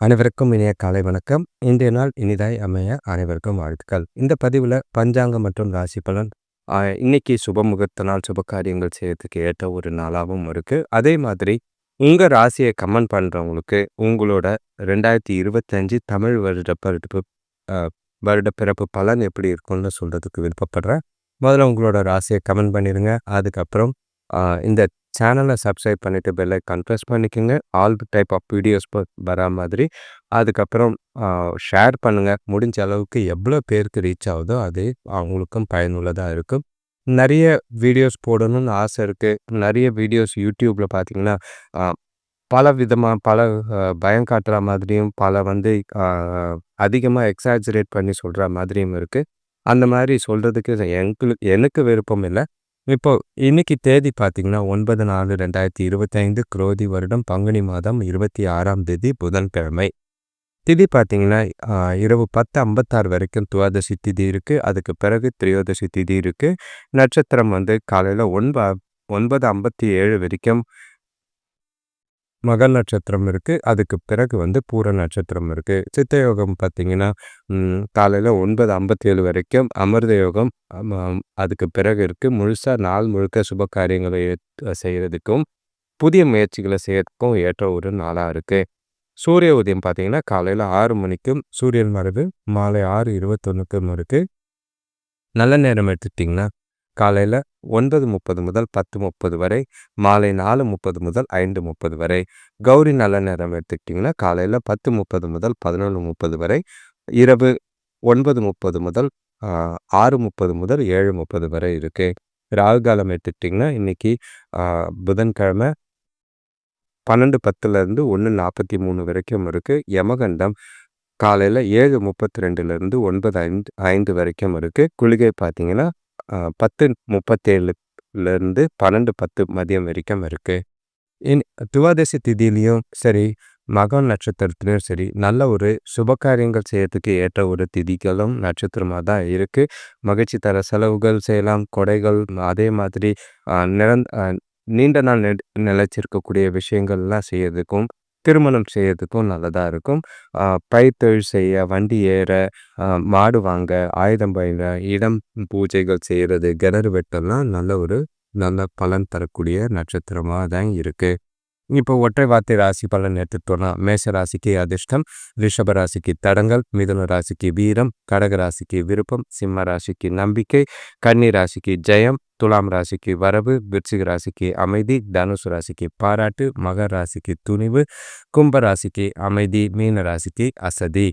அனைவருக்கும் இனிய காலை வணக்கம். இன்றைய நாள் இனிதாய் அமைய அனைவருக்கும் வாழ்த்துக்கள். இந்த பதிவில் பஞ்சாங்கம் மற்றும் ராசி பலன் இன்னைக்கு சுப முகூர்த்த நாள் சுப காரியங்கள் செய்யறதுக்கு ஏற்ற ஒரு நாளாகவும் இருக்குது அதே மாதிரி உங்கள் ராசியை கமெண்ட் பண்ணுறவங்களுக்கு உங்களோட ரெண்டாயிரத்தி இருபத்தஞ்சு தமிழ் வருட பிறப்பு வருட பிறப்பு பலன் எப்படி இருக்கும்னு சொல்கிறதுக்கு விருப்பப்படுறேன். முதல்ல உங்களோட ராசியை கமெண்ட் பண்ணிடுங்க அதுக்கப்புறம் இந்த சேனலை சப்ஸ்கிரைப் பண்ணிவிட்டு பெல்லை ப்ரெஸ் பண்ணிக்கோங்க. ஆல் டைப் ஆஃப் வீடியோஸ் வரா மாதிரி. அதுக்கப்புறம் ஷேர் பண்ணுங்கள் முடிஞ்ச அளவுக்கு எவ்வளோ பேருக்கு ரீச் ஆகுதோ அது அவங்களுக்கும் பயனுள்ளதாக இருக்கும். நிறைய வீடியோஸ் போடணும்னு ஆசை இருக்குது நிறைய வீடியோஸ் யூடியூப்பில் பார்த்தீங்கன்னா பல விதமாக பல பயம் காட்டுற மாதிரியும் பல வந்து அதிகமாக எக்ஸாஜரேட் பண்ணி சொல்கிற மாதிரியும் இருக்குது அந்த மாதிரி சொல்கிறதுக்கு எங்களுக்கு எனக்கு விருப்பம் இல்லை. இப்போ இன்னைக்கு தேதி பார்த்தீங்கன்னா ஒன்பது நாலு ரெண்டாயிரத்தி இருபத்தைந்து குரோதி வருடம் பங்குனி மாதம் இருபத்தி ஆறாம் தேதி புதன்கிழமை. திதி பார்த்தீங்கன்னா இரவு பத்து ஐம்பத்தாறு வரைக்கும் துவாதசி திதி இருக்குது அதுக்கு பிறகு திரியோதசி திதி இருக்குது நட்சத்திரம் வந்து காலையில் ஒன்ப ஒன்பது ஐம்பத்தி ஏழு வரைக்கும் மகள் நட்சத்திரம் இருக்குது அதுக்கு பிறகு வந்து பூர நட்சத்திரம் இருக்குது சித்த யோகம் பார்த்தீங்கன்னா காலையில் ஒன்பது ஐம்பத்தேழு வரைக்கும் அமிர்த யோகம் அதுக்கு பிறகு இருக்குது முழுசாக நாள் முழுக்க சுப காரியங்களை செய்கிறதுக்கும் புதிய முயற்சிகளை செய்யறதுக்கும் ஏற்ற ஒரு நாளாக இருக்குது சூரிய உதயம் பார்த்திங்கன்னா காலையில் ஆறு மணிக்கும் சூரியன் மறைவு மாலை ஆறு இருபத்தொன்னுக்கும் இருக்குது நல்ல நேரம் எடுத்துட்டிங்கன்னா காலையில் ஒன்பது முப்பது முதல் பத்து முப்பது வரை மாலை நாலு முப்பது முதல் ஐந்து முப்பது வரை. கௌரி நல்ல நேரம் எடுத்துக்கிட்டிங்கன்னா காலையில் பத்து முப்பது முதல் பதினொன்று முப்பது வரை இரவு ஒன்பது முப்பது முதல் ஆறு முப்பது முதல் ஏழு முப்பது வரை இருக்குது ராகு காலம் எடுத்துக்கிட்டிங்கன்னா இன்றைக்கி புதன்கிழமை பன்னெண்டு பத்துலேருந்து ஒன்று நாற்பத்தி மூணு வரைக்கும் இருக்குது யமகண்டம் காலையில் ஏழு முப்பத்தி ரெண்டுலேருந்து ஒன்பது ஐந்து ஐந்து வரைக்கும் இருக்குது குளிகை பார்த்திங்கன்னா பத்து முப்பத்தேழுலேருந்து பன்னெண்டு பத்து மதியம் வரைக்கும் இருக்குது இன் துவாதசி திதியிலையும் சரி மகம் நட்சத்திரத்துலையும் சரி நல்ல ஒரு சுப காரியங்கள் செய்யறதுக்கு ஏற்ற ஒரு திதிகளும் நட்சத்திரமாக தான் இருக்குது மகிழ்ச்சி தர செலவுகள் செய்யலாம் கொடைகள் அதே மாதிரி நிறந் நீண்ட நாள் நிலைச்சிருக்கக்கூடிய விஷயங்கள்லாம் செய்யறதுக்கும் திருமணம் செய்யறதுக்கும் நல்லதாக இருக்கும். பயிர்த்தொழில் செய்ய வண்டி ஏற மாடு வாங்க ஆயுதம் பயிர இடம் பூஜைகள் செய்கிறது கிணறு வெட்டெல்லாம் நல்ல ஒரு நல்ல பலன் தரக்கூடிய நட்சத்திரமாக தான் இருக்குது இப்போ ஒற்றை வார்த்தை ராசி பலன் எடுத்துட்டோம்னா மேஷ ராசிக்கு அதிர்ஷ்டம் ரிஷப ராசிக்கு தடங்கள் மிதுன ராசிக்கு வீரம் கடக ராசிக்கு விருப்பம் சிம்ம ராசிக்கு நம்பிக்கை கன்னி ராசிக்கு ஜெயம் துலாம் ராசிக்கு வரவு விருச்சிக ராசிக்கு அமைதி தனுசு ராசிக்கு பாராட்டு மகர ராசிக்கு துணிவு கும்ப ராசிக்கு அமைதி மீன ராசிக்கு அசதி.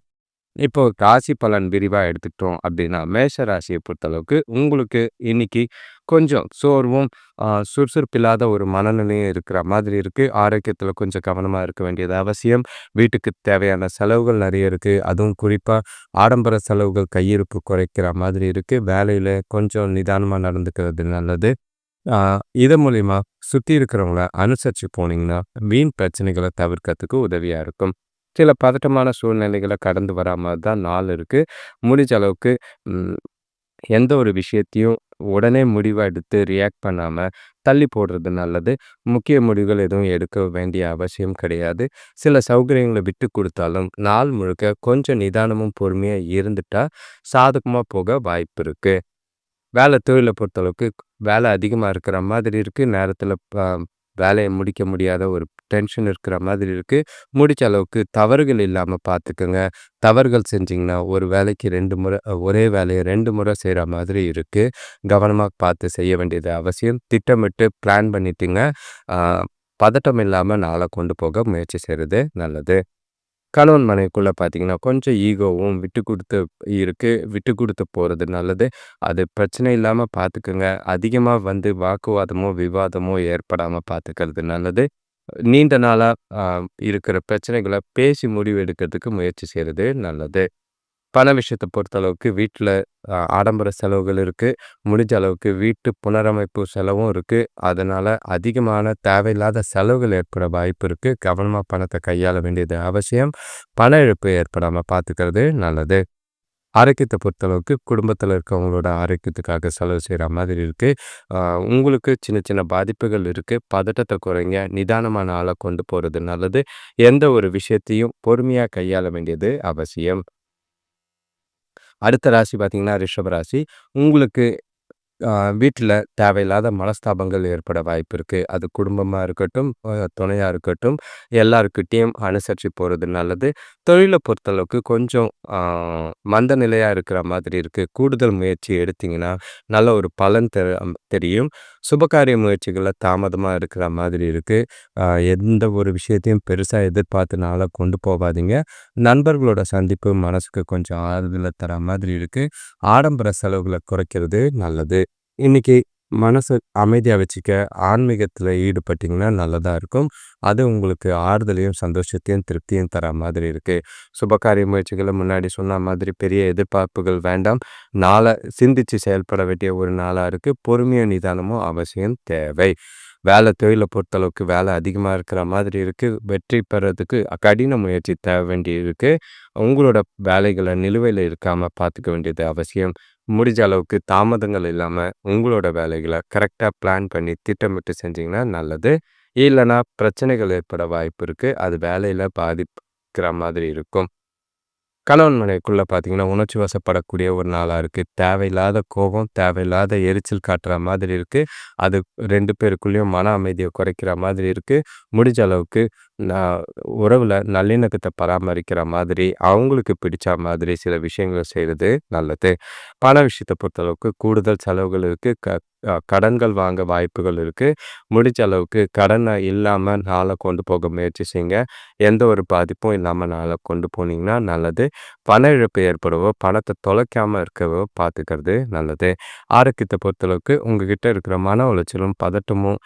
இப்போ ராசி பலன் விரிவாக எடுத்துக்கிட்டோம் அப்படின்னா மேஷ ராசியை பொறுத்தளவுக்கு உங்களுக்கு இன்னைக்கு கொஞ்சம் சோர்வும் சுறுசுறுப்பில்லாத ஒரு மனநிலையும் இருக்கிற மாதிரி இருக்குது ஆரோக்கியத்தில் கொஞ்சம் கவனமாக இருக்க வேண்டியது அவசியம். வீட்டுக்கு தேவையான செலவுகள் நிறைய இருக்குது அதுவும் குறிப்பாக ஆடம்பர செலவுகள் கையிருப்பு குறைக்கிற மாதிரி இருக்குது வேலையில் கொஞ்சம் நிதானமாக நடந்துக்கிறது நல்லது. இது மூலிமா சுற்றி இருக்கிறவங்கள அனுசரித்து போனீங்கன்னா வீண் பிரச்சனைகளை தவிர்க்கிறதுக்கு உதவியாக இருக்கும். சில பதட்டமான சூழ்நிலைகளை கடந்து வராமல் தான் நாள் இருக்குது முடிஞ்ச அளவுக்கு எந்த ஒரு விஷயத்தையும் உடனே முடிவை எடுத்து ரியாக்ட் பண்ணாமல் தள்ளி போடுறது நல்லது. முக்கிய முடிவுகள் எதுவும் எடுக்க வேண்டிய அவசியம் கிடையாது. சில சௌகரியங்களை விட்டு கொடுத்தாலும் நாள் முழுக்க கொஞ்சம் நிதானமும் பொறுமையாக இருந்துட்டால் சாதகமாக போக வாய்ப்பு இருக்குது வேலை தொழிலை பொறுத்தளவுக்கு வேலை அதிகமாக இருக்கிற மாதிரி இருக்குது நேரத்தில் வேலையை முடிக்க முடியாத ஒரு டென்ஷன் இருக்கிற மாதிரி இருக்குது முடிச்ச அளவுக்கு தவறுகள் இல்லாமல் பார்த்துக்கோங்க. தவறுகள் செஞ்சிங்கன்னா ஒரு வேலைக்கு ரெண்டு முறை ஒரே வேலையை ரெண்டு முறை செய்கிற மாதிரி இருக்குது கவனமாக பார்த்து செய்ய வேண்டியது அவசியம். திட்டமிட்டு பிளான் பண்ணிட்டுங்க. பதட்டம் இல்லாமல் நாளை கொண்டு போக முயற்சி செய்கிறது நல்லது. கணவன் மனைவிக்குள்ளே பார்த்தீங்கன்னா கொஞ்சம் ஈகோவும் விட்டு கொடுத்து இருக்குது விட்டு கொடுத்து போகிறது நல்லது. அது பிரச்சனை இல்லாமல் பார்த்துக்குங்க அதிகமாக வந்து வாக்குவாதமோ விவாதமோ ஏற்படாமல் பார்த்துக்கிறது நல்லது. நீண்ட நாளாக இருக்கிற பிரச்சனைகளை பேசி முடிவு எடுக்கிறதுக்கு முயற்சி செய்கிறது நல்லது. பண விஷயத்தை பொறுத்தளவுக்கு வீட்டில் ஆடம்பர செலவுகள் இருக்குது முடிஞ்ச அளவுக்கு வீட்டு புனரமைப்பு செலவும் இருக்குது அதனால் அதிகமான தேவையில்லாத செலவுகள் ஏற்பட வாய்ப்பு இருக்குது கவனமாக பணத்தை கையாள வேண்டியது அவசியம். பண இழப்பு ஏற்படாமல் பார்த்துக்கிறது நல்லது. ஆரோக்கியத்தை பொறுத்தளவுக்கு குடும்பத்தில் இருக்கவங்களோட ஆரோக்கியத்துக்காக செலவு செய்கிற மாதிரி இருக்குது உங்களுக்கு சின்ன சின்ன பாதிப்புகள் இருக்குது பதட்டத்தை குறைங்க. நிதானமான ஆளை கொண்டு போகிறது நல்லது. எந்த ஒரு விஷயத்தையும் பொறுமையாக கையாள வேண்டியது அவசியம். அடுத்த ராசி பார்த்தீங்கன்னா ரிஷப ராசி. உங்களுக்கு வீட்டில் தேவையில்லாத மனஸ்தாபங்கள் ஏற்பட வாய்ப்பு இருக்குது அது குடும்பமாக இருக்கட்டும் துணையாக இருக்கட்டும் எல்லாருக்கிட்டேயும் அனுசரித்து போகிறது நல்லது. தொழிலை பொறுத்தளவுக்கு கொஞ்சம் மந்த நிலையாக இருக்கிற மாதிரி இருக்குது கூடுதல் முயற்சி எடுத்திங்கன்னா நல்ல ஒரு பலன் தெ தெரியும். சுபகாரிய முயற்சிகளில் தாமதமாக இருக்கிற மாதிரி இருக்குது எந்த ஒரு விஷயத்தையும் பெருசாக எதிர்பார்த்துனால கொண்டு போகாதீங்க. நண்பர்களோட சந்திப்பு மனசுக்கு கொஞ்சம் ஆறுதலை தர மாதிரி இருக்குது ஆடம்பர செலவுகளை குறைக்கிறது நல்லது. இன்னைக்கு மனசை அமைதியாக வச்சுக்க ஆன்மீகத்தில் ஈடுபட்டிங்கன்னா நல்லதாக இருக்கும். அது உங்களுக்கு ஆறுதலையும் சந்தோஷத்தையும் திருப்தியும் தர மாதிரி இருக்குது சுபகாரிய முயற்சிகளை முன்னாடி சொன்ன மாதிரி பெரிய எதிர்பார்ப்புகள் வேண்டாம். நாளை சிந்தித்து செயல்பட வேண்டிய ஒரு நாளாக இருக்குது பொறுமையும் நிதானமும் அவசியம் தேவை. வேலை தொழிலை பொறுத்தளவுக்கு வேலை அதிகமாக இருக்கிற மாதிரி இருக்குது வெற்றி பெறதுக்கு கடின முயற்சி தேவை வேண்டி இருக்குது உங்களோட வேலைகளை நிலுவையில் இருக்காமல் பார்த்துக்க வேண்டியது அவசியம். முடிஞ்ச அளவுக்கு தாமதங்கள் இல்லாமல் உங்களோட வேலைகளை கரெக்டாக பிளான் பண்ணி திட்டமிட்டு செஞ்சிங்கன்னா நல்லது. இல்லைன்னா பிரச்சனைகள் ஏற்பட வாய்ப்பு இருக்குது அது வேலையில் பாதிக்கிற மாதிரி இருக்கும். கணவன் மனைவிக்குள்ளே பார்த்தீங்கன்னா உணர்ச்சி வசப்படக்கூடிய ஒரு நாளாக இருக்குது தேவையில்லாத கோபம் தேவையில்லாத எரிச்சல் காட்டுற மாதிரி இருக்குது அது ரெண்டு பேருக்குள்ளேயும் மன அமைதியை குறைக்கிற மாதிரி இருக்குது முடிஞ்ச அளவுக்கு நான் உறவில் நல்லிணக்கத்தை பராமரிக்கிற மாதிரி அவங்களுக்கு பிடிச்ச மாதிரி சில விஷயங்களை செய்கிறது நல்லது. பண விஷயத்தை பொறுத்தளவுக்கு கூடுதல் செலவுகள் இருக்குது க கடன்கள் வாங்க வாய்ப்புகள் இருக்குது முடிஞ்ச அளவுக்கு கடனை இல்லாமல் நாளை கொண்டு போக முயற்சி செய்யுங்க எந்த ஒரு பாதிப்பும் இல்லாமல் நாளை கொண்டு போனீங்கன்னா நல்லது. பண இழப்பு ஏற்படவோ பணத்தை தொலைக்காமல் இருக்கவோ பார்த்துக்கிறது நல்லது. ஆரோக்கியத்தை பொறுத்தளவுக்கு உங்ககிட்ட இருக்கிற மன உளைச்சலும் பதட்டமும்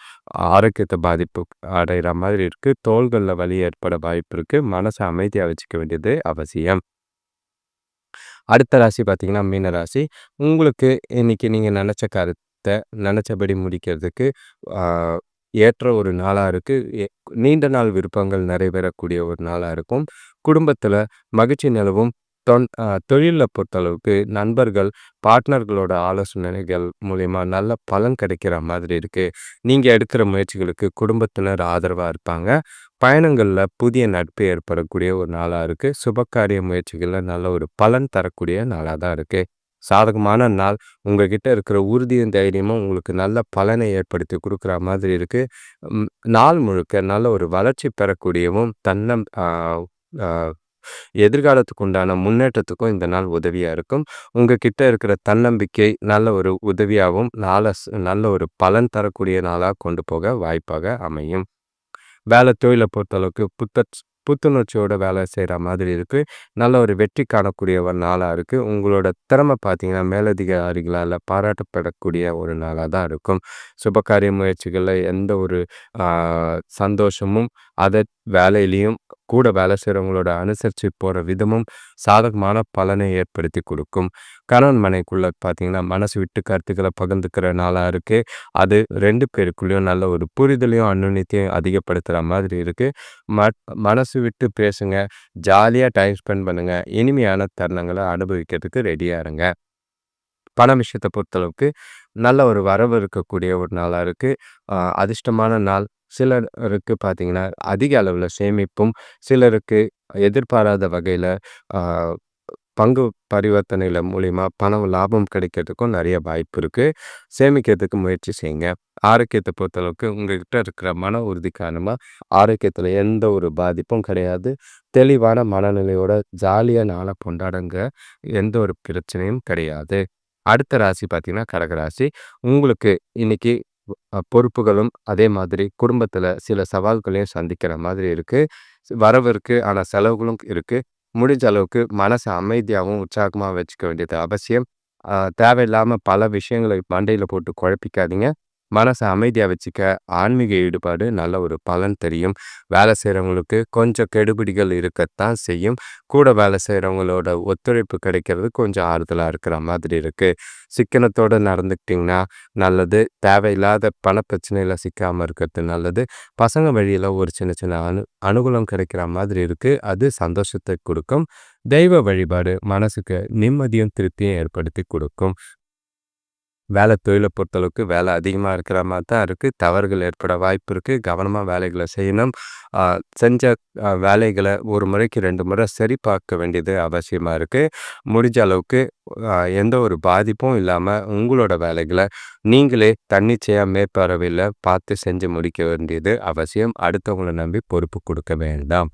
ஆரோக்கியத்தை பாதிப்பு அடைகிற மாதிரி இருக்குது தோள்களில் வலி ஏற்பட வாய்ப்பு இருக்குது மனசை அமைதியாக வச்சுக்க வேண்டியது அவசியம். அடுத்த ராசி பார்த்தீங்கன்னா மீன ராசி. உங்களுக்கு இன்னைக்கு நீங்கள் நினச்ச கருத்தை நினச்சபடி முடிக்கிறதுக்கு ஏற்ற ஒரு நாளாக இருக்குது நீண்ட நாள் விருப்பங்கள் நிறைவேறக்கூடிய ஒரு நாளாக இருக்கும். குடும்பத்தில் மகிழ்ச்சி நிலவும். தொன் தொழிலில் பொறுத்தளவுக்கு நண்பர்கள் பார்ட்னர்களோட ஆலோசனைகள் மூலிமா நல்ல பலன் கிடைக்கிற மாதிரி இருக்குது நீங்கள் எடுக்கிற முயற்சிகளுக்கு குடும்பத்தினர் ஆதரவாக இருப்பாங்க. பயணங்களில் புதிய நட்பு ஏற்படக்கூடிய ஒரு நாளாக இருக்குது சுபகாரிய முயற்சிகளில் நல்ல ஒரு பலன் தரக்கூடிய நாளாக தான் இருக்குது சாதகமான நாள். உங்ககிட்ட இருக்கிற உறுதியும் தைரியமும் உங்களுக்கு நல்ல பலனை ஏற்படுத்தி கொடுக்குற மாதிரி இருக்குது நாள் முழுக்க நல்ல ஒரு வளர்ச்சி பெறக்கூடியவும் தன்னம் எதிர்காலத்துக்கு உண்டான முன்னேற்றத்துக்கும் இந்த நாள் உதவியாக இருக்கும். உங்கள்கிட்ட இருக்கிற தன்னம்பிக்கை நல்ல ஒரு உதவியாகவும் நாள நல்ல ஒரு பலன் தரக்கூடிய நாளாக கொண்டு போக வாய்ப்பாக அமையும். வேலை தொழிலை பொறுத்தளவுக்கு புத்த புத்துணர்ச்சியோட வேலை செய்கிற மாதிரி இருக்குது நல்ல ஒரு வெற்றி காணக்கூடிய ஒரு நாளாக இருக்குது உங்களோட திறமை பார்த்தீங்கன்னா மேலதிகாரிகளால் பாராட்டப்படக்கூடிய ஒரு நாளாக தான் இருக்கும். சுபகாரிய முயற்சிகளில் எந்த ஒரு சந்தோஷமும் அதை வேலையிலையும் கூட வேலை செய்கிறவங்களோட அனுசரித்து போகிற விதமும் சாதகமான பலனை ஏற்படுத்தி கொடுக்கும். கணவன் மனைக்குள்ள பார்த்தீங்கன்னா மனசு விட்டு கருத்துக்களை பகிர்ந்துக்கிற நாளாக இருக்குது அது ரெண்டு பேருக்குள்ளேயும் நல்ல ஒரு புரிதலையும் அன்னுணித்தையும் அதிகப்படுத்துகிற மாதிரி இருக்குது ம மனசு விட்டு பேசுங்க. ஜாலியாக டைம் ஸ்பெண்ட் பண்ணுங்கள் இனிமையான தருணங்களை அனுபவிக்கிறதுக்கு ரெடியாக இருங்க. பண விஷயத்தை பொறுத்தளவுக்கு நல்ல ஒரு வரவு இருக்கக்கூடிய ஒரு நாளாக இருக்குது அதிர்ஷ்டமான நாள். சிலருக்கு பார்த்தீங்கன்னா அதிக அளவில் சேமிப்பும் சிலருக்கு எதிர்பாராத வகையில் பங்கு பரிவர்த்தனைகள் மூலிமா பணம் லாபம் கிடைக்கிறதுக்கும் நிறைய வாய்ப்பு இருக்குது சேமிக்கிறதுக்கு முயற்சி செய்யுங்க. ஆரோக்கியத்தை பொறுத்தளவுக்கு உங்கள்கிட்ட இருக்கிற மன உறுதி காரணமாக ஆரோக்கியத்தில் எந்த ஒரு பாதிப்பும் கிடையாது. தெளிவான மனநிலையோட ஜாலியாக நாளை கொண்டாடுங்க. எந்த ஒரு பிரச்சனையும் கிடையாது. அடுத்த ராசி பார்த்தீங்கன்னா கடகராசி. உங்களுக்கு இன்றைக்கி பொறுப்புகளும் அதே மாதிரி குடும்பத்தில் சில சவால்களையும் சந்திக்கிற மாதிரி இருக்குது வரவு இருக்குது ஆனால் செலவுகளும் இருக்குது முடிஞ்ச அளவுக்கு மனசை அமைதியாகவும் உற்சாகமாக வச்சுக்க வேண்டியது அவசியம். தேவையில்லாமல் பல விஷயங்களை மண்டையில் போட்டு குழப்பிக்காதீங்க. மனசை அமைதியாக வச்சுக்க ஆன்மீக ஈடுபாடு நல்ல ஒரு பலன் தெரியும். வேலை செய்கிறவங்களுக்கு கொஞ்சம் கெடுபிடிகள் இருக்கத்தான் செய்யும். கூட வேலை செய்கிறவங்களோட ஒத்துழைப்பு கிடைக்கிறது கொஞ்சம் ஆறுதலாக இருக்கிற மாதிரி இருக்குது சிக்கனத்தோடு நடந்துக்கிட்டிங்கன்னா நல்லது. தேவையில்லாத பண பிரச்சனையில் சிக்காமல் இருக்கிறது நல்லது. பசங்க வழியில் ஒரு சின்ன சின்ன அனு அனுகூலம் கிடைக்கிற மாதிரி இருக்குது அது சந்தோஷத்தை கொடுக்கும். தெய்வ வழிபாடு மனசுக்கு நிம்மதியும் திருப்தியும் ஏற்படுத்தி கொடுக்கும். வேலை தொழிலை பொறுத்தளவுக்கு வேலை அதிகமாக இருக்கிற மாதிரி தான் இருக்குது தவறுகள் ஏற்பட வாய்ப்பு இருக்குது கவனமாக வேலைகளை செய்யணும். செஞ்ச வேலைகளை ஒரு முறைக்கு ரெண்டு முறை சரி பார்க்க வேண்டியது அவசியமாக இருக்குது முடிஞ்ச அளவுக்கு எந்த ஒரு பாதிப்பும் இல்லாமல் உங்களோட வேலைகளை நீங்களே தன்னிச்சையாக மேற்பார்வையில் பார்த்து செஞ்சு முடிக்க வேண்டியது அவசியம். அடுத்தவங்களை நம்பி பொறுப்பு கொடுக்க வேண்டாம்.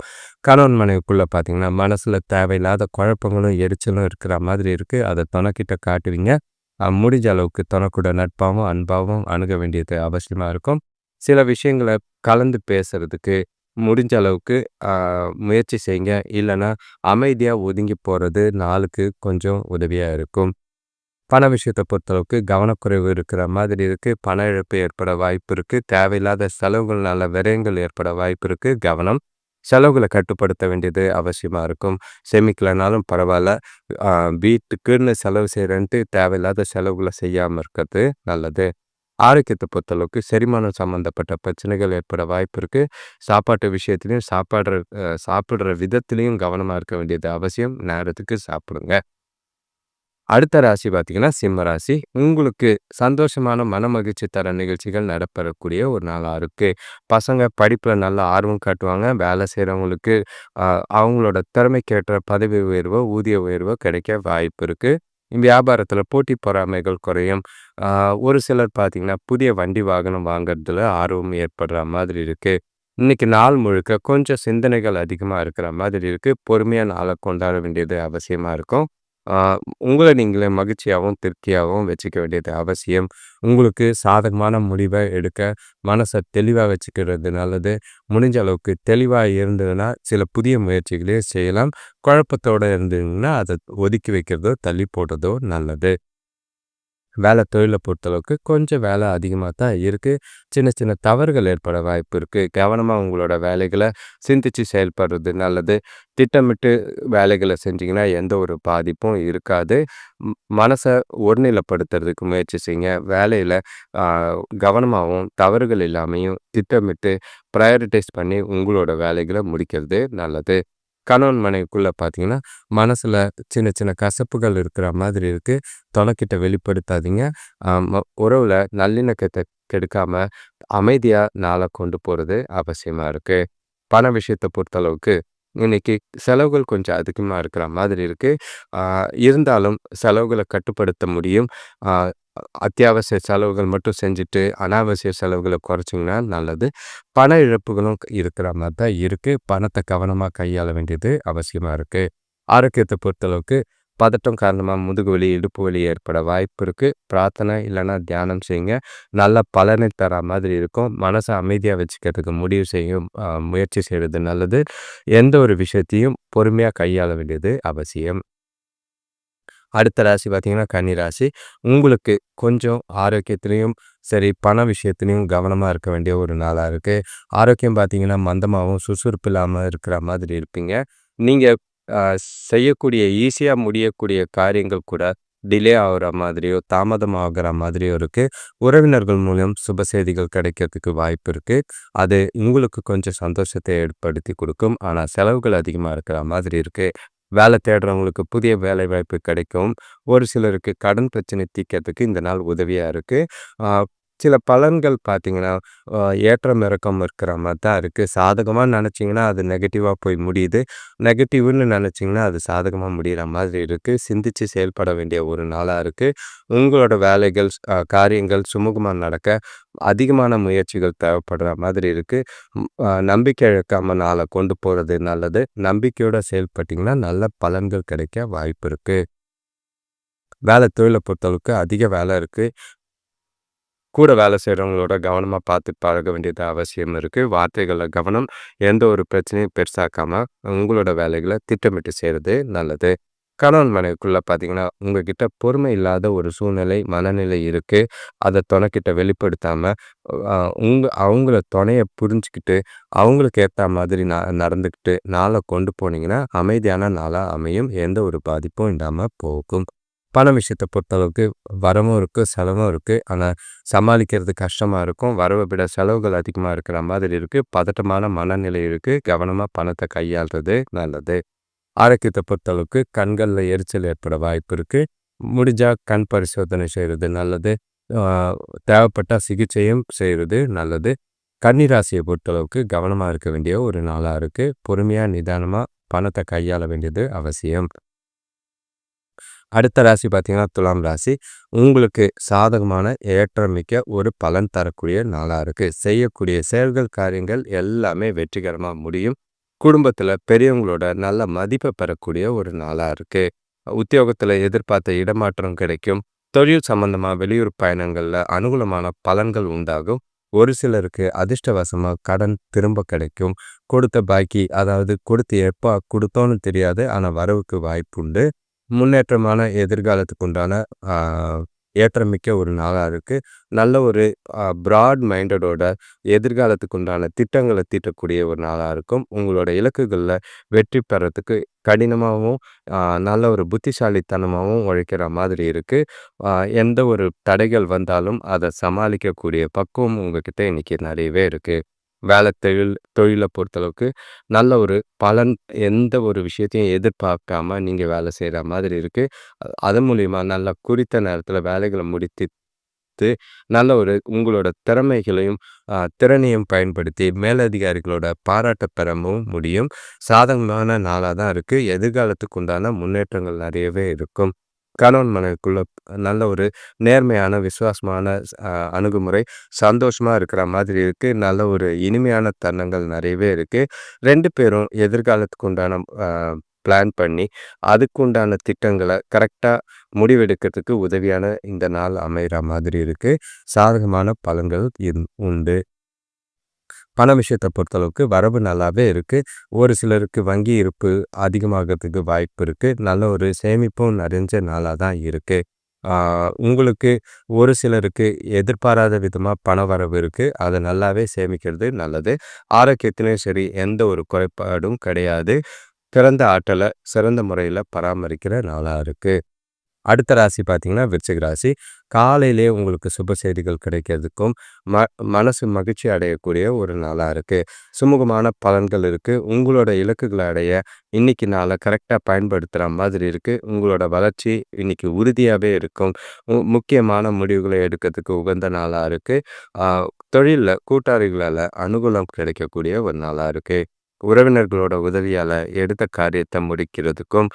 கணவன் மனைவிக்குள்ளே பார்த்தீங்கன்னா மனசில் தேவையில்லாத குழப்பங்களும் எரிச்சலும் இருக்கிற மாதிரி இருக்குது அதை துணைக்கிட்ட காட்டுவீங்க. முடிஞ்ச அளவுக்கு தனக்கூட நட்பாகவும் அன்பாகவும் அணுக வேண்டியது அவசியமாக இருக்கும். சில விஷயங்களை கலந்து பேசுறதுக்கு முடிஞ்ச அளவுக்கு முயற்சி செய்யுங்க. இல்லைன்னா அமைதியாக ஒதுங்கி போகிறது நாளுக்கு கொஞ்சம் உதவியாக இருக்கும். பண விஷயத்தை பொறுத்தளவுக்கு கவனக்குறைவு இருக்கிற மாதிரி இருக்குது பண இழப்பு ஏற்பட வாய்ப்பு இருக்குது தேவையில்லாத செலவுகள்னால விரயங்கள் ஏற்பட வாய்ப்பு இருக்குது கவனம் செலவுகளை கட்டுப்படுத்த வேண்டியது அவசியமாக இருக்கும். சேமிக்கலைனாலும் பரவாயில்ல வீட்டுக்குன்னு செலவு செய்கிறேன்ட்டு தேவையில்லாத செலவுகளை செய்யாமல் இருக்கிறது நல்லது. ஆரோக்கியத்தை பொறுத்தளவுக்கு செரிமானம் சம்மந்தப்பட்ட பிரச்சனைகள் ஏற்பட வாய்ப்பு இருக்குது சாப்பாட்டு விஷயத்துலையும் சாப்பாடுற சாப்பிட்ற விதத்துலேயும் கவனமாக இருக்க வேண்டியது அவசியம். நேரத்துக்கு சாப்பிடுங்க. அடுத்த ராசி பார்த்தீங்கன்னா சிம்ம ராசி. உங்களுக்கு சந்தோஷமான மன மகிழ்ச்சி தர நிகழ்ச்சிகள் நடைபெறக்கூடிய ஒரு நாளாக இருக்குது பசங்க படிப்பில் நல்ல ஆர்வம் காட்டுவாங்க. வேலை செய்கிறவங்களுக்கு அவங்களோட திறமைக்கேற்ற பதவி உயர்வோ ஊதிய உயர்வோ கிடைக்க வாய்ப்பு இருக்குது வியாபாரத்தில் போட்டி பொறாமைகள் குறையும். ஒரு சிலர் பார்த்தீங்கன்னா புதிய வண்டி வாகனம் வாங்குறதுல ஆர்வம் ஏற்படுற மாதிரி இருக்குது இன்னைக்கு நாள் முழுக்க கொஞ்சம் சிந்தனைகள் அதிகமாக இருக்கிற மாதிரி இருக்குது பொறுமையாக நாளை கொண்டாட வேண்டியது அவசியமாக இருக்கும். உங்களை நீங்களே மகிழ்ச்சியாகவும் திருப்தியாகவும் வச்சுக்க வேண்டியது அவசியம். உங்களுக்கு சாதகமான முடிவை எடுக்க மனசை தெளிவாக வச்சுக்கிறது நல்லது. முடிஞ்ச அளவுக்கு தெளிவாக இருந்ததுன்னா சில புதிய முயற்சிகளே செய்யலாம். குழப்பத்தோடு இருந்ததுன்னா அதை ஒதுக்கி வைக்கிறதோ தள்ளி போடுறதோ நல்லது. வேலை தொழிலை பொறுத்தளவுக்கு கொஞ்சம் வேலை அதிகமாக தான் இருக்குது சின்ன சின்ன தவறுகள் ஏற்பட வாய்ப்பு இருக்குது கவனமாக உங்களோட வேலைகளை சிந்தித்து செயல்படுறது நல்லது. திட்டமிட்டு வேலைகளை செஞ்சிங்கன்னா எந்த ஒரு பாதிப்பும் இருக்காது. மனசை ஒருநிலைப்படுத்துறதுக்கு முயற்சி செய்யுங்க. வேலையில் கவனமாகவும் தவறுகள் இல்லாமையும் திட்டமிட்டு ப்ரையாரிட்டைஸ் பண்ணி உங்களோட வேலைகளை முடிக்கிறது நல்லது. கணவன் மனைவிக்குள்ளே பார்த்தீங்கன்னா மனசில் சின்ன சின்ன கசப்புகள் இருக்கிற மாதிரி இருக்குது தொலைக்கிட்ட வெளிப்படுத்தாதீங்க. உறவில் நல்லிணக்கத்தை கெடுக்காமல் அமைதியாக நாளை கொண்டு போகிறது அவசியமாக இருக்குது பண விஷயத்தை பொறுத்தளவுக்கு இன்னைக்கு செலவுகள் கொஞ்சம் அதிகமாக இருக்கிற மாதிரி இருக்குது இருந்தாலும் செலவுகளை கட்டுப்படுத்த முடியும். அத்தியாவசிய செலவுகள் மட்டும் செஞ்சுட்டு அனாவசிய செலவுகளை குறைச்சிங்கன்னா நல்லது. பண இழப்புகளும் இருக்கிற மாதிரி தான் இருக்குது பணத்தை கவனமாக கையாள வேண்டியது அவசியமாக இருக்குது ஆரோக்கியத்தை பொறுத்தளவுக்கு பதட்டம் காரணமாக முதுகு வலி இடுப்பு வலி ஏற்பட வாய்ப்பு இருக்குது பிரார்த்தனை இல்லைன்னா தியானம் செய்யுங்க. நல்ல பலனை தர மாதிரி இருக்கும். மனசை அமைதியாக வச்சுக்கிறதுக்கு முடிவு செய்யும் முயற்சி செய்கிறது நல்லது. எந்த ஒரு விஷயத்தையும் பொறுமையாக கையாள வேண்டியது அவசியம். அடுத்த ராசி பார்த்தீங்கன்னா கன்னி ராசி. உங்களுக்கு கொஞ்சம் ஆரோக்கியத்துலேயும் சரி பண விஷயத்துலையும் கவனமாக இருக்க வேண்டிய ஒரு நாளாக இருக்குது ஆரோக்கியம் பார்த்தீங்கன்னா மந்தமாகவும் சுறுசுறுப்பு இல்லாமல் இருக்கிற மாதிரி இருப்பீங்க. நீங்கள் செய்யக்கூடிய ஈஸியாக முடியக்கூடிய காரியங்கள் கூட டிலே ஆகிற மாதிரியோ தாமதம் ஆகிற மாதிரியோ இருக்குது உறவினர்கள் மூலம் சுப செய்திகள் கிடைக்கிறதுக்கு வாய்ப்பு இருக்குது அது உங்களுக்கு கொஞ்சம் சந்தோஷத்தை ஏற்படுத்தி கொடுக்கும். ஆனால் செலவுகள் அதிகமாக இருக்கிற மாதிரி இருக்குது வேலை தேடுறவங்களுக்கு புதிய வேலை வாய்ப்பு கிடைக்கும். ஒரு சிலருக்கு கடன் பிரச்சனை தீர்க்கறதுக்கு இந்த நாள் உதவியாக இருக்குது சில பலன்கள் பார்த்தீங்கன்னா ஏற்றம் இறக்கம் இருக்கிற மாதிரி தான் இருக்குது சாதகமாக நினச்சிங்கன்னா அது நெகட்டிவாக போய் முடியுது. நெகட்டிவ்னு நினச்சிங்கன்னா அது சாதகமாக முடிகிற மாதிரி இருக்குது சிந்தித்து செயல்பட வேண்டிய ஒரு நாளாக இருக்குது உங்களோட வேலைகள் காரியங்கள் சுமூகமாக நடக்க அதிகமான முயற்சிகள் தேவைப்படுற மாதிரி இருக்குது நம்பிக்கை இழக்காமல் நாளை கொண்டு போகிறது நல்லது. நம்பிக்கையோடு செயல்பட்டிங்கன்னா நல்ல பலன்கள் கிடைக்க வாய்ப்பு இருக்குது வேலை தொழிலை பொறுத்தளவுக்கு அதிக வேலை இருக்குது கூட வேலை செய்கிறவங்களோட கவனமாக பார்த்து பழக வேண்டியது அவசியம் இருக்குது வார்த்தைகளில் கவனம் எந்த ஒரு பிரச்சனையும் பெருசாக்காமல் உங்களோட வேலைகளை திட்டமிட்டு செய்கிறது நல்லது கணவன் மனைவிக்குள்ளே பார்த்தீங்கன்னா, உங்ககிட்ட பொறுமை இல்லாத ஒரு சூழ்நிலை, மனநிலை இருக்குது அதை துணைக்கிட்ட வெளிப்படுத்தாமல் உங்க அவங்கள துணையை புரிஞ்சுக்கிட்டு, அவங்களுக்கு ஏற்ற மாதிரி ந நடந்துக்கிட்டு, நாளை கொண்டு போனீங்கன்னா, அமைதியான நாளாக அமையும். எந்த ஒரு பாதிப்பும் இல்லாமல் போகும். பண விஷயத்தை பொறுத்தளவுக்கு வரவும் இருக்குது செலவும் இருக்குது ஆனால் சமாளிக்கிறது கஷ்டமாக இருக்கும். வரவை விட செலவுகள் அதிகமாக இருக்கிற மாதிரி இருக்குது பதட்டமான மனநிலை இருக்குது கவனமாக பணத்தை கையாள்றது நல்லது. ஆரோக்கியத்தை பொறுத்தளவுக்கு கண்களில் எரிச்சல் ஏற்பட வாய்ப்பு இருக்குது முடிஞ்சால் கண் பரிசோதனை செய்கிறது நல்லது. தேவைப்பட்டால் சிகிச்சையும் செய்கிறது நல்லது. கன்னிராசியை பொறுத்தளவுக்கு கவனமாக இருக்க வேண்டிய ஒரு நாளாக இருக்குது பொறுமையாக நிதானமாக பணத்தை கையாள வேண்டியது அவசியம். அடுத்த ராசி பார்த்தீங்கன்னா, துலாம் ராசி. உங்களுக்கு சாதகமான ஏற்றமிக்க ஒரு பலன் தரக்கூடிய நாளாக இருக்குது செய்யக்கூடிய செயல்கள், காரியங்கள் எல்லாமே வெற்றிகரமாக முடியும். குடும்பத்தில் பெரியவங்களோட நல்ல மதிப்பை பெறக்கூடிய ஒரு நாளாக இருக்குது உத்தியோகத்தில் எதிர்பார்த்த இடமாற்றம் கிடைக்கும். தொழில் சம்பந்தமாக வெளியூர் பயணங்களில் அனுகூலமான பலன்கள் உண்டாகும். ஒரு சிலருக்கு அதிர்ஷ்டவசமாக கடன் திரும்ப கிடைக்கும். கொடுத்த பாக்கி அதாவது கொடுத்து எப்போ கொடுத்தோன்னு தெரியாது. ஆனால் வரவுக்கு வாய்ப்புண்டு. முன்னேற்றமான எதிர்காலத்துக்கு உண்டான ஏற்றமிக்க ஒரு நாளாக இருக்குது நல்ல ஒரு ப்ராட் மைண்டடோட எதிர்காலத்துக்கு உண்டான திட்டங்களை தீட்டக்கூடிய ஒரு நாளாக இருக்கும். உங்களோட இலக்குகளில் வெற்றி பெறத்துக்கு கடினமாகவும் நல்ல ஒரு புத்திசாலித்தனமாகவும் உழைக்கிற மாதிரி இருக்குது எந்த ஒரு தடைகள் வந்தாலும் அதை சமாளிக்கக்கூடிய பக்குவம் உங்ககிட்ட இன்னைக்கு நிறையவே இருக்குது வேலை, தொழில் தொழிலை பொறுத்தளவுக்கு நல்ல ஒரு பலன் எந்த ஒரு விஷயத்தையும் எதிர்பார்க்காம நீங்கள் வேலை செய்கிற மாதிரி இருக்குது அதன் மூலிமா நல்ல குறித்த நேரத்தில் வேலைகளை முடித்து, நல்ல ஒரு உங்களோட திறமைகளையும், திறனையும் பயன்படுத்தி மேலதிகாரிகளோட பாராட்ட பெறவும் முடியும். சாதகமான நாளாக தான் இருக்குது எதிர்காலத்துக்கு உண்டான முன்னேற்றங்கள் நிறையவே இருக்கும். கணவன் மனைவிக்குள்ள நல்ல ஒரு நேர்மையான, விசுவாசமான அணுகுமுறை, சந்தோஷமாக இருக்கிற மாதிரி இருக்குது நல்ல ஒரு இனிமையான தருணங்கள் நிறையவே இருக்குது ரெண்டு பேரும் எதிர்காலத்துக்கு உண்டான பிளான் பண்ணி, அதுக்குண்டான திட்டங்களை கரெக்டாக முடிவெடுக்கிறதுக்கு உதவியான இந்த நாள் அமைகிற மாதிரி இருக்குது சாதகமான பலன்கள் இன் உண்டு. பண விஷயத்தை பொறுத்தளவுக்கு வரவு நல்லாவே இருக்குது ஒரு சிலருக்கு வங்கி இருப்பு அதிகமாகறதுக்கு வாய்ப்பு இருக்குது நல்ல ஒரு சேமிப்பும் நிறைஞ்ச நாளாக தான் இருக்குது உங்களுக்கு ஒரு சிலருக்கு எதிர்பாராத விதமாக பண வரவு இருக்குது அதை நல்லாவே சேமிக்கிறது நல்லது. ஆரோக்கியத்திலையும் சரி, எந்த ஒரு குறைபாடும் கிடையாது. பிறந்த ஆற்றலை சிறந்த முறையில் பராமரிக்கிற நாளாக இருக்குது அடுத்த ராசி பார்த்தீங்கன்னா, விருச்சிக ராசி. காலையிலேயே உங்களுக்கு சுப செய்திகள் கிடைக்கிறதுக்கும், ம மனசு மகிழ்ச்சி அடையக்கூடிய ஒரு நாளாக இருக்குது சுமூகமான பலன்கள் இருக்குது உங்களோட இலக்குகளை அடைய இன்னைக்கு நாளை கரெக்டாக பயன்படுத்துகிற மாதிரி இருக்குது உங்களோட வளர்ச்சி இன்றைக்கி உறுதியாகவே இருக்கும். முக்கியமான முடிவுகளை எடுக்கிறதுக்கு உகந்த நாளாக இருக்குது தொழிலில் கூட்டாளிகளால் அனுகூலம் கிடைக்கக்கூடிய ஒரு நாளாக இருக்குது உறவினர்களோட உதவியால் எடுத்த காரியத்தை முடிக்கிறதுக்கும்,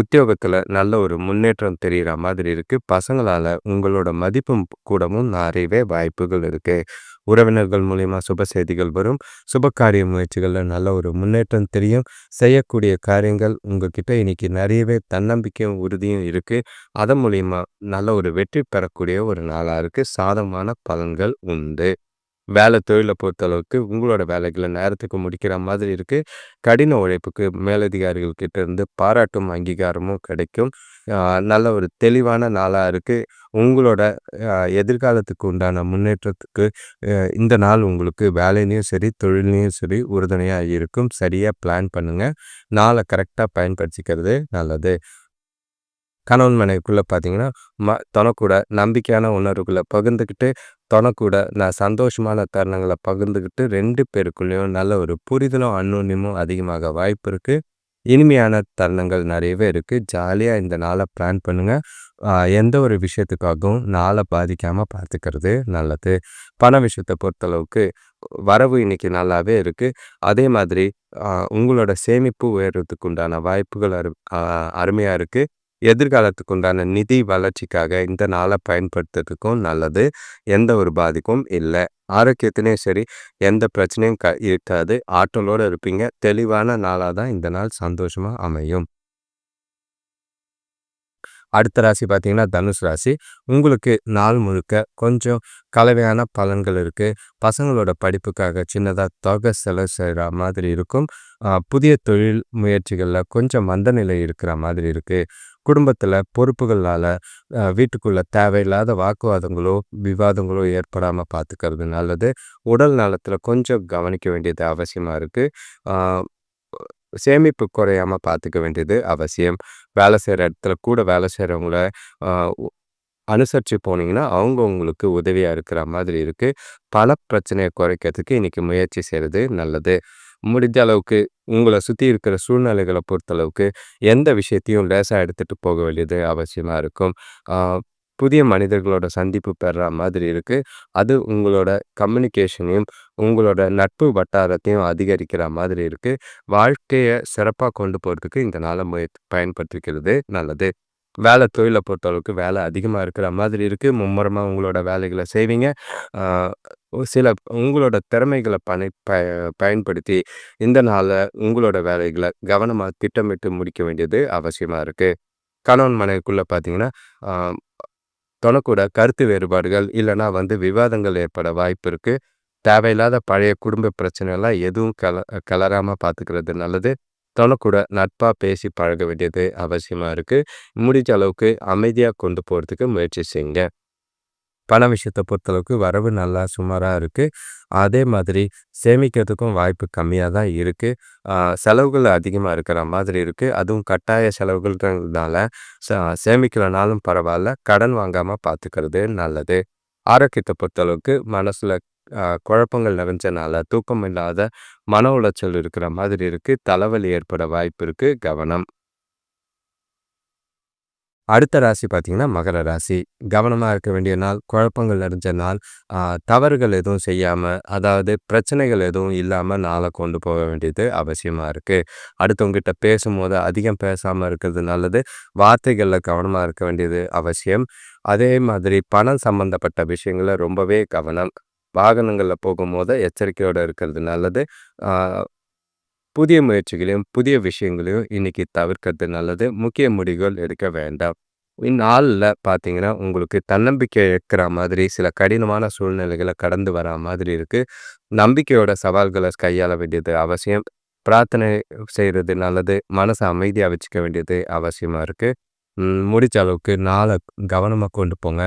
உத்தியோகத்தில் நல்ல ஒரு முன்னேற்றம் தெரியிற மாதிரி இருக்குது பசங்களால் உங்களோட மதிப்பும் கூடவும் நிறையவே வாய்ப்புகள் இருக்குது உறவினர்கள் மூலிமா சுப செய்திகள் வரும். சுப காரிய முயற்சிகளில் நல்ல ஒரு முன்னேற்றம் தெரியும். செய்யக்கூடிய காரியங்கள் உங்ககிட்ட இன்னைக்கு நிறையவே தன்னம்பிக்கையும், உறுதியும் இருக்குது அதன் மூலிமா நல்ல ஒரு வெற்றி பெறக்கூடிய ஒரு நாளாக இருக்குது சாதகமான பலன்கள் உண்டு. வேலை, தொழிலை பொறுத்தளவுக்கு உங்களோட வேலைகளை நேரத்துக்கு முடிக்கிற மாதிரி இருக்குது கடின உழைப்புக்கு மேலதிகாரிகள்கிட்ட இருந்து பாராட்டும், அங்கீகாரமும் கிடைக்கும். நல்ல ஒரு தெளிவான நாளாக இருக்குது உங்களோட எதிர்காலத்துக்கு உண்டான முன்னேற்றத்துக்கு இந்த நாள் உங்களுக்கு வேலையிலையும் சரி, தொழிலையும் சரி உறுதுணையாக இருக்கும். சரியாக பிளான் பண்ணுங்கள் நாளை கரெக்டாக பயன்படுத்திக்கிறது நல்லது. கணவன் மனைவிக்குள்ளே பார்த்தீங்கன்னா, ம தனக்கூட நம்பிக்கையான உணர்வுகளை பகிர்ந்துக்கிட்டு, தனக்கூட நான் சந்தோஷமான தருணங்களை பகிர்ந்துக்கிட்டு ரெண்டு பேருக்குள்ளேயும் நல்ல ஒரு புரிதலும், அன்னோன்யமும் அதிகமாக வாய்ப்பு இருக்குது இனிமையான தருணங்கள் நிறையவே இருக்குது ஜாலியாக இந்த நாளை பிளான் பண்ணுங்கள் எந்த ஒரு விஷயத்துக்காகவும் நாளை பாதிக்காமல் பார்த்துக்கிறது நல்லது. பண விஷயத்தை பொறுத்தளவுக்கு வரவு இன்னைக்கு நல்லாவே இருக்குது அதே மாதிரி உங்களோட சேமிப்பு உயர்றதுக்கு உண்டான வாய்ப்புகள் அரு அருமையாக இருக்குது எதிர்காலத்துக்கு உண்டான நிதி வளர்ச்சிக்காக இந்த நாள பயன்படுத்துறதுக்கும் நல்லது. எந்த ஒரு பாதிப்பும் இல்லை ஆரோக்கியத்திலயும் சரி, எந்த பிரச்சனையும் க இருக்காது. ஆற்றலோட இருப்பீங்க. தெளிவான நாளாக தான் இந்த நாள் சந்தோஷமாக அமையும். அடுத்த ராசி பார்த்தீங்கன்னா தனுஷ் ராசி உங்களுக்கு நாள் முழுக்க கொஞ்சம் கலவையான பலன்கள் இருக்குது பசங்களோட படிப்புக்காக சின்னதாக தொகை செலவு செய்கிற மாதிரி இருக்கும் புதிய தொழில் முயற்சிகளில் கொஞ்சம் மந்த நிலை இருக்கிற மாதிரி இருக்குது குடும்பத்தில் பொறுப்புகளால் வீட்டுக்குள்ளே தேவையில்லாத வாக்குவாதங்களோ விவாதங்களோ ஏற்படாமல் பார்த்துக்கிறது நல்லது. உடல் நலத்தில் கொஞ்சம் கவனிக்க வேண்டியது அவசியமாக இருக்குது சேமிப்பு குறையாமல் பார்த்துக்க வேண்டியது அவசியம். வேலை செய்கிற இடத்துல கூட வேலை செய்கிறவங்கள அனுசரித்து போனீங்கன்னா அவங்க உங்களுக்கு உதவியாக இருக்கிற மாதிரி இருக்குது பல பிரச்சனையை குறைக்கிறதுக்கு இன்றைக்கி முயற்சி செய்கிறது நல்லது. முடிஞ்ச அளவுக்கு உங்களை சுற்றி இருக்கிற சூழ்நிலைகளை பொறுத்தளவுக்கு எந்த விஷயத்தையும் லேசாக எடுத்துகிட்டு போக வேண்டியது அவசியமாக இருக்கும். புதிய மனிதர்களோட சந்திப்பு பெற மாதிரி இருக்குது அது உங்களோட கம்யூனிகேஷனையும் உங்களோட நட்பு வட்டாரத்தையும் அதிகரிக்கிற மாதிரி இருக்குது வாழ்க்கையை சிறப்பாக கொண்டு போகிறதுக்கு இந்த நாளை முயற்சி பயன்படுத்திக்கிறது நல்லது. வேலை தொழிலை பொறுத்தளவுக்கு வேலை அதிகமாக இருக்கிற மாதிரி இருக்குது மும்முரமாக உங்களோட வேலைகளை செய்வீங்க. சில உங்களோட திறமைகளை பணி ப பயன்படுத்தி இந்த நாளில் உங்களோட வேலைகளை கவனமாக திட்டமிட்டு முடிக்க வேண்டியது அவசியமாக இருக்குது கணவன் மனைவிக்குள்ளே பார்த்தீங்கன்னா தொணக்கூட கருத்து வேறுபாடுகள் இல்லைனா வந்து விவாதங்கள் ஏற்பட வாய்ப்பு இருக்குது தேவையில்லாத பழைய குடும்ப பிரச்சனைலாம் எதுவும் கல கலராமல் பார்த்துக்கிறது நல்லது. தொணக்கூட நட்பாக பேசி பழக வேண்டியது அவசியமாக இருக்குது முடிஞ்ச அளவுக்கு அமைதியாக கொண்டு போகிறதுக்கு முயற்சி செய்யுங்க. பண விஷயத்தை பொறுத்தளவுக்கு வரவு நல்லா சுமாராக இருக்குது அதே மாதிரி சேமிக்கிறதுக்கும் வாய்ப்பு கம்மியாக தான் இருக்குது செலவுகள் அதிகமாக இருக்கிற மாதிரி இருக்குது அதுவும் கட்டாய செலவுகள்ன்றதுனால சேமிக்கலனாலும் பரவாயில்ல கடன் வாங்காமல் பார்த்துக்கிறது நல்லது. ஆரோக்கியத்தை பொறுத்தளவுக்கு மனசில் குழப்பங்கள் நிறைஞ்சனால தூக்கம் இல்லாத மன உளைச்சல் இருக்கிற மாதிரி இருக்குது தலைவலி ஏற்பட வாய்ப்பு இருக்குது கவனம். அடுத்த ராசி பார்த்தீங்கன்னா மகர ராசி. கவனமாக இருக்க வேண்டிய நாள் குழப்பங்கள் நிறைஞ்ச நாள் தவறுகள் எதுவும் செய்யாமல் அதாவது பிரச்சனைகள் எதுவும் இல்லாமல் நாளை கொண்டு போக வேண்டியது அவசியமாக இருக்குது அடுத்தவங்ககிட்ட பேசும்போது அதிகம் பேசாமல் இருக்கிறது நல்லது. வார்த்தைகளில் கவனமாக இருக்க வேண்டியது அவசியம். அதே மாதிரி பணம் சம்மந்தப்பட்ட விஷயங்களில் ரொம்பவே கவனம். வாகனங்களில் போகும்போது எச்சரிக்கையோடு இருக்கிறது நல்லது. புதிய முயற்சிகளையும் புதிய விஷயங்களையும் இன்னைக்கு தவிர்க்கிறது நல்லது. முக்கிய முடிவுகள் எடுக்க வேண்டாம். இந்நாளில் பார்த்தீங்கன்னா உங்களுக்கு தன்னம்பிக்கை இருக்கிற மாதிரி சில கடினமான சூழ்நிலைகளை கடந்து வர மாதிரி இருக்குது நம்பிக்கையோட சவால்களை கையாள வேண்டியது அவசியம். பிரார்த்தனை செய்கிறது நல்லது. மனசை அமைதியாக வச்சுக்க வேண்டியது அவசியமாக இருக்குது முடிச்ச அளவுக்கு நாளை கவனமாக கொண்டு போங்க.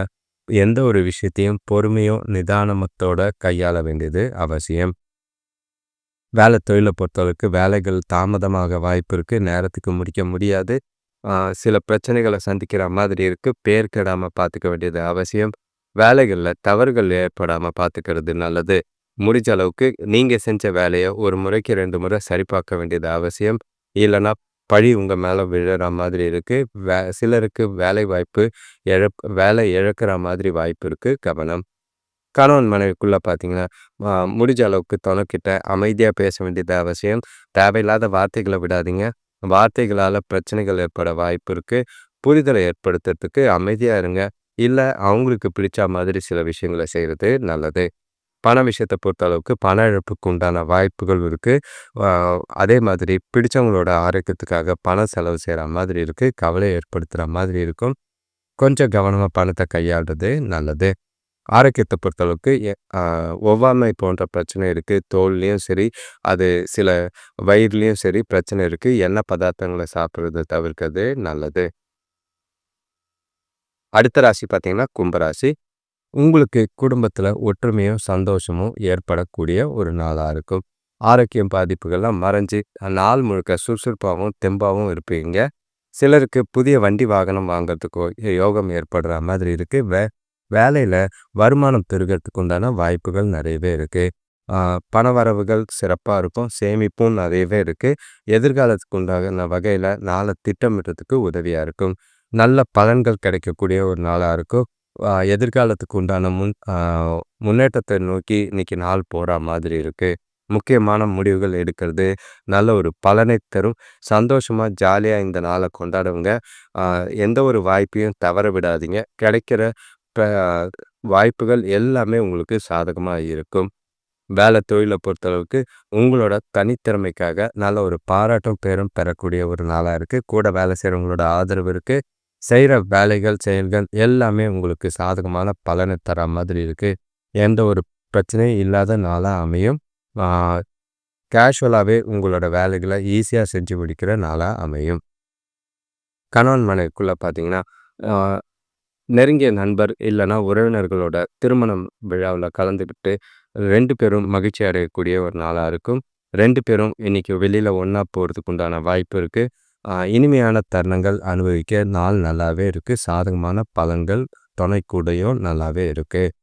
எந்த ஒரு விஷயத்தையும் பொறுமையும் நிதானமத்தோட கையாள வேண்டியது அவசியம். வேலை தொழிலை பொறுத்தளவுக்கு வேலைகள் தாமதமாக வாய்ப்பு இருக்குது நேரத்துக்கு முடிக்க முடியாது. சில பிரச்சனைகளை சந்திக்கிற மாதிரி இருக்குது பேர் கெடாமல் பார்த்துக்க வேண்டியது அவசியம். வேலைகளில் தவறுகள் ஏற்படாமல் பார்த்துக்கிறது நல்லது. முடிஞ்ச அளவுக்கு நீங்கள் செஞ்ச வேலையை ஒரு முறைக்கு ரெண்டு முறை சரி பார்க்க வேண்டியது அவசியம். இல்லைன்னா பழி உங்கள் மேலே விழுற மாதிரி இருக்குது வே சிலருக்கு வேலை வாய்ப்பு இழப் வேலை இழக்கிற மாதிரி வாய்ப்பு இருக்குது கவனம். கணவன் மனைவிக்குள்ளே பார்த்தீங்கன்னா முடிஞ்ச அளவுக்கு துணைக்கிட்ட அமைதியாக பேச வேண்டியது அவசியம். தேவையில்லாத வார்த்தைகளை விடாதீங்க. வார்த்தைகளால் பிரச்சனைகள் ஏற்பட வாய்ப்பு இருக்குது புரிதலை ஏற்படுத்துறதுக்கு அமைதியாக இருங்க. இல்லை அவங்களுக்கு பிடிச்ச மாதிரி சில விஷயங்களை செய்கிறது நல்லது. பண விஷயத்தை பொறுத்த அளவுக்கு பண இழப்புக்கு உண்டான வாய்ப்புகள் இருக்குது அதே மாதிரி பிடிச்சவங்களோட ஆரோக்கியத்துக்காக பணம் செலவு செய்கிற மாதிரி இருக்குது கவலை ஏற்படுத்துகிற மாதிரி இருக்கும். கொஞ்சம் கவனமாக பணத்தை கையாளுறது நல்லது. ஆரோக்கியத்தை பொறுத்தளவுக்கு ஒவ்வாமை போன்ற பிரச்சனை இருக்குது தோல்லையும் சரி அது சில வயிறுலேயும் சரி பிரச்சனை இருக்குது எண்ணெய் பதார்த்தங்களை சாப்பிட்றத தவிர்க்கிறது நல்லது. அடுத்த ராசி பார்த்தீங்கன்னா கும்பராசி. உங்களுக்கு குடும்பத்தில் ஒற்றுமையும் சந்தோஷமும் ஏற்படக்கூடிய ஒரு நாளாக இருக்கும். ஆரோக்கியம் பாதிப்புகள்லாம் மறைஞ்சு நாள் முழுக்க சுறுசுறுப்பாகவும் தெம்பாகவும் இருப்பீங்க. சிலருக்கு புதிய வண்டி வாகனம் வாங்கிறதுக்கோ யோகம் ஏற்படுற மாதிரி இருக்குது வே வேலையில் வருமானம் பெருகிறதுக்கு உண்டான வாய்ப்புகள் நிறையவே இருக்குது பண வரவுகள் சிறப்பாக இருக்கும் சேமிப்பும் நிறையவே இருக்குது எதிர்காலத்துக்கு உண்டான வகையில் நாளை திட்டமிடுறதுக்கு உதவியாக இருக்கும். நல்ல பலன்கள் கிடைக்கக்கூடிய ஒரு நாளாக இருக்கும். எதிர்காலத்துக்கு உண்டான முன் முன்னேற்றத்தை நோக்கி இன்னைக்கு நாள் போகிற மாதிரி இருக்குது முக்கியமான முடிவுகள் எடுக்கிறது நல்ல ஒரு பலனை தரும். சந்தோஷமாக ஜாலியாக இந்த நாளை கொண்டாடுவங்க. எந்த ஒரு வாய்ப்பையும் தவற விடாதீங்க. கிடைக்கிற வாய்ப்புகள் எல்லாமே உங்களுக்கு சாதகமாக இருக்கும். வேலை தொழிலை பொறுத்தளவுக்கு உங்களோட தனித்திறமைக்காக நல்ல ஒரு பாராட்டும் பேரும் பெறக்கூடிய ஒரு நாளாக இருக்குது கூட வேலை செய்கிறவங்களோட ஆதரவு இருக்குது செய்கிற வேலைகள் செயல்கள் எல்லாமே உங்களுக்கு சாதகமான பலனை தர மாதிரி இருக்குது எந்த ஒரு பிரச்சனையும் இல்லாத நாளாக அமையும். கேஷுவலாகவே உங்களோட வேலைகளை ஈஸியாக செஞ்சு முடிக்கிற நாளாக அமையும். கணவன் மனைவிக்குள்ளே பார்த்தீங்கன்னா நெருங்கிய நண்பர் இல்லைன்னா உறவினர்களோட திருமணம் விழாவில் கலந்துக்கிட்டு ரெண்டு பேரும் மகிழ்ச்சி அடையக்கூடிய ஒரு நாளாக இருக்கும். ரெண்டு பேரும் இன்னைக்கு வெளியில் ஒன்றா போகிறதுக்கு உண்டான வாய்ப்பு இருக்குது இனிமையான தருணங்கள் அனுபவிக்க நாள் நல்லாவே இருக்குது சாதகமான பலன்கள் துணைக்கூடையும் நல்லாவே இருக்குது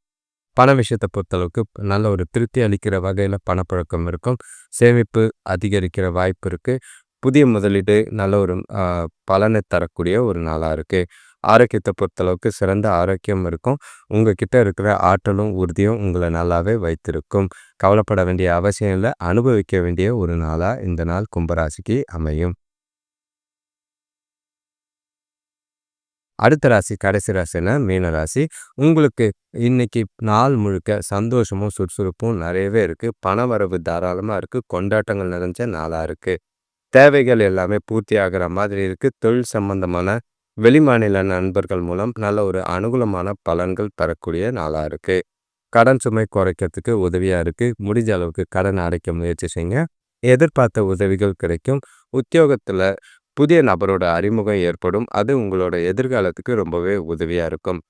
பண விஷயத்தை பொறுத்தளவுக்கு நல்ல ஒரு திருப்தி அளிக்கிற வகையில் பணப்பழக்கம் இருக்கும். சேமிப்பு அதிகரிக்கிற வாய்ப்பு இருக்குது புதிய முதலீடு நல்ல ஒரு பலனை தரக்கூடிய ஒரு நாளாக இருக்குது ஆரோக்கியத்தை பொறுத்தளவுக்கு சிறந்த ஆரோக்கியம் இருக்கும். உங்ககிட்ட இருக்கிற ஆற்றலும் உறுதியும் உங்களை நல்லாவே வைத்திருக்கும். கவலைப்பட வேண்டிய அவசியம் இல்லை. அனுபவிக்க வேண்டிய ஒரு நாளாக இந்த நாள் கும்பராசிக்கு அமையும். அடுத்த ராசி கடைசி ராசினா மீன ராசி. உங்களுக்கு இன்னைக்கு நாள் முழுக்க சந்தோஷமும் சுறுசுறுப்பும் நிறையவே இருக்குது பண வரவு தாராளமாக இருக்குது கொண்டாட்டங்கள் நிறைஞ்ச நாளாக இருக்குது தேவைகள் எல்லாமே பூர்த்தி ஆகிற மாதிரி இருக்குது தொழில் சம்பந்தமான வெளிமாநில நண்பர்கள் மூலம் நல்ல ஒரு அனுகூலமான பலன்கள் பெறக்கூடிய நாளாக இருக்குது கடன் சுமை குறைக்கிறதுக்கு உதவியாக இருக்குது முடிஞ்ச அளவுக்கு கடன் அடைக்க முயற்சி செய்யுங்க. எதிர்பார்த்த உதவிகள் கிடைக்கும். உத்தியோகத்தில் புதிய நபரோட அறிமுகம் ஏற்படும். அது உங்களோட எதிர்காலத்துக்கு ரொம்பவே உதவியாக இருக்கும்.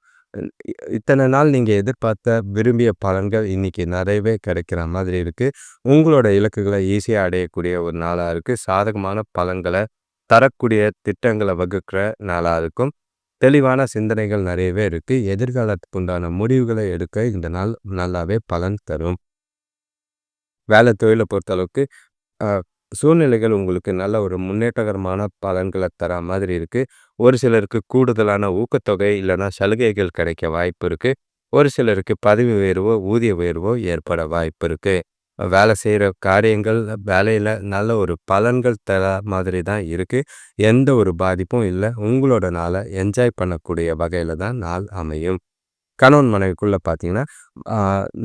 இத்தனை நாள் நீங்கள் எதிர்பார்த்த விரும்பிய பலன்கள் இன்றைக்கி நிறையவே கிடைக்கிற மாதிரி இருக்குது உங்களோட இலக்குகளை ஈஸியாக அடையக்கூடிய ஒரு நாளாக இருக்குது சாதகமான பலன்களை தரக்கூடிய திட்டங்களை வகுக்கிற நாளாக இருக்கும். தெளிவான சிந்தனைகள் நிறையவே இருக்குது எதிர்காலத்துக்கு உண்டான முடிவுகளை எடுக்க இந்த நாள் நல்லாவே பலன் தரும். வேலை தொழிலை பொறுத்தளவுக்கு சூழ்நிலைகள் உங்களுக்கு நல்ல ஒரு முன்னேற்றகரமான பலன்களை தர மாதிரி இருக்குது ஒரு சிலருக்கு கூடுதலான ஊக்கத்தொகை இல்லைன்னா சலுகைகள் கிடைக்க வாய்ப்பு இருக்குது ஒரு சிலருக்கு பதவி உயர்வோ ஊதிய உயர்வோ ஏற்பட வாய்ப்பு இருக்குது வேலை செய்கிற காரியங்கள் வேலையில் நல்ல ஒரு பலன்கள் தர மாதிரி தான் இருக்குது எந்த ஒரு பாதிப்பும் இல்லை. உங்களோட நாளை என்ஜாய் பண்ணக்கூடிய வகையில் தான் நாள் அமையும். கணவன் மனைவிக்குள்ளே பார்த்தீங்கன்னா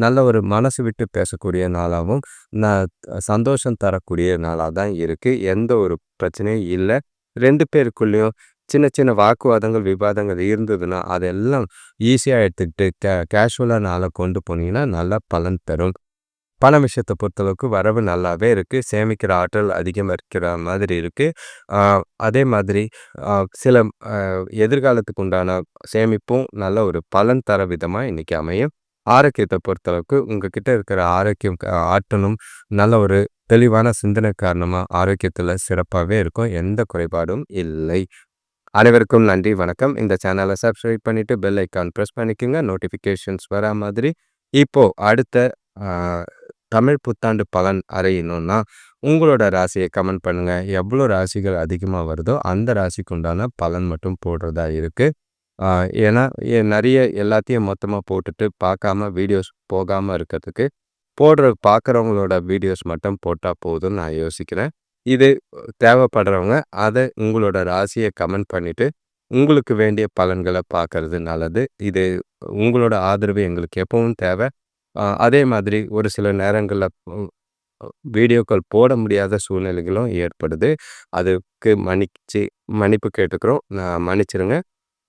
நல்ல ஒரு மனசு விட்டு பேசக்கூடிய நாளாகவும் ந சந்தோஷம் தரக்கூடிய நாளாக தான் இருக்குது எந்த ஒரு பிரச்சனையும் இல்லை. ரெண்டு பேருக்குள்ளேயும் சின்ன சின்ன வாக்குவாதங்கள் விவாதங்கள் இருந்ததுன்னா அதெல்லாம் ஈஸியாக எடுத்துக்கிட்டு கே கேஷுவலாக நாளை கொண்டு போனீங்கன்னா நல்லா பலன் தரும். பண விஷயத்தை பொறுத்தளவுக்கு வரவு நல்லாவே இருக்குது சேமிக்கிற ஆற்றல் அதிகமாக இருக்கிற மாதிரி இருக்குது அதே மாதிரி சில எதிர்காலத்துக்கு உண்டான சேமிப்பும் நல்ல ஒரு பலன் தர விதமாக இன்றைக்கி அமையும். ஆரோக்கியத்தை பொறுத்தளவுக்கு உங்ககிட்ட இருக்கிற ஆரோக்கியம் ஆற்றலும் நல்ல ஒரு தெளிவான சிந்தனை காரணமாக ஆரோக்கியத்தில் சிறப்பாகவே இருக்கும். எந்த குறைபாடும் இல்லை. அனைவருக்கும் நன்றி வணக்கம். இந்த சேனலை சப்ஸ்கிரைப் பண்ணிவிட்டு பெல் ஐக்கான் ப்ரெஸ் பண்ணிக்கோங்க. நோட்டிஃபிகேஷன்ஸ் வரா மாதிரி. இப்போது அடுத்த தமிழ் புத்தாண்டு பலன் அறையணும்னா உங்களோட ராசியை கமெண்ட் பண்ணுங்கள் எவ்வளோ ராசிகள் அதிகமாக வருதோ அந்த ராசிக்கு உண்டான பலன் மட்டும் போடுறதா இருக்குது ஏன்னா நிறைய எல்லாத்தையும் மொத்தமாக போட்டுட்டு பார்க்காம வீடியோஸ் போகாமல் இருக்கிறதுக்கு போடுற பார்க்குறவங்களோட வீடியோஸ் மட்டும் போட்டால் போதும்னு நான் யோசிக்கிறேன். இது தேவைப்படுறவங்க அதை உங்களோட ராசியை கமெண்ட் பண்ணிவிட்டு உங்களுக்கு வேண்டிய பலன்களை பார்க்கறது நல்லது. இது உங்களோட ஆதரவு எங்களுக்கு எப்பவும் தேவை. அதே மாதிரி ஒரு சில நேரங்களில் வீடியோக்கள் போட முடியாத சூழ்நிலைகளும் ஏற்படுது. அதுக்கு மன்னிச்சு மன்னிப்பு கேட்டுக்கிறோம். நான் மன்னிச்சிருங்க.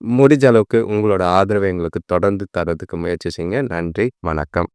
முடிஞ்ச அளவுக்கு உங்களோட ஆதரவை எங்களுக்கு தொடர்ந்து தரதுக்கு முயற்சி செய்யுங்க. நன்றி. வணக்கம்.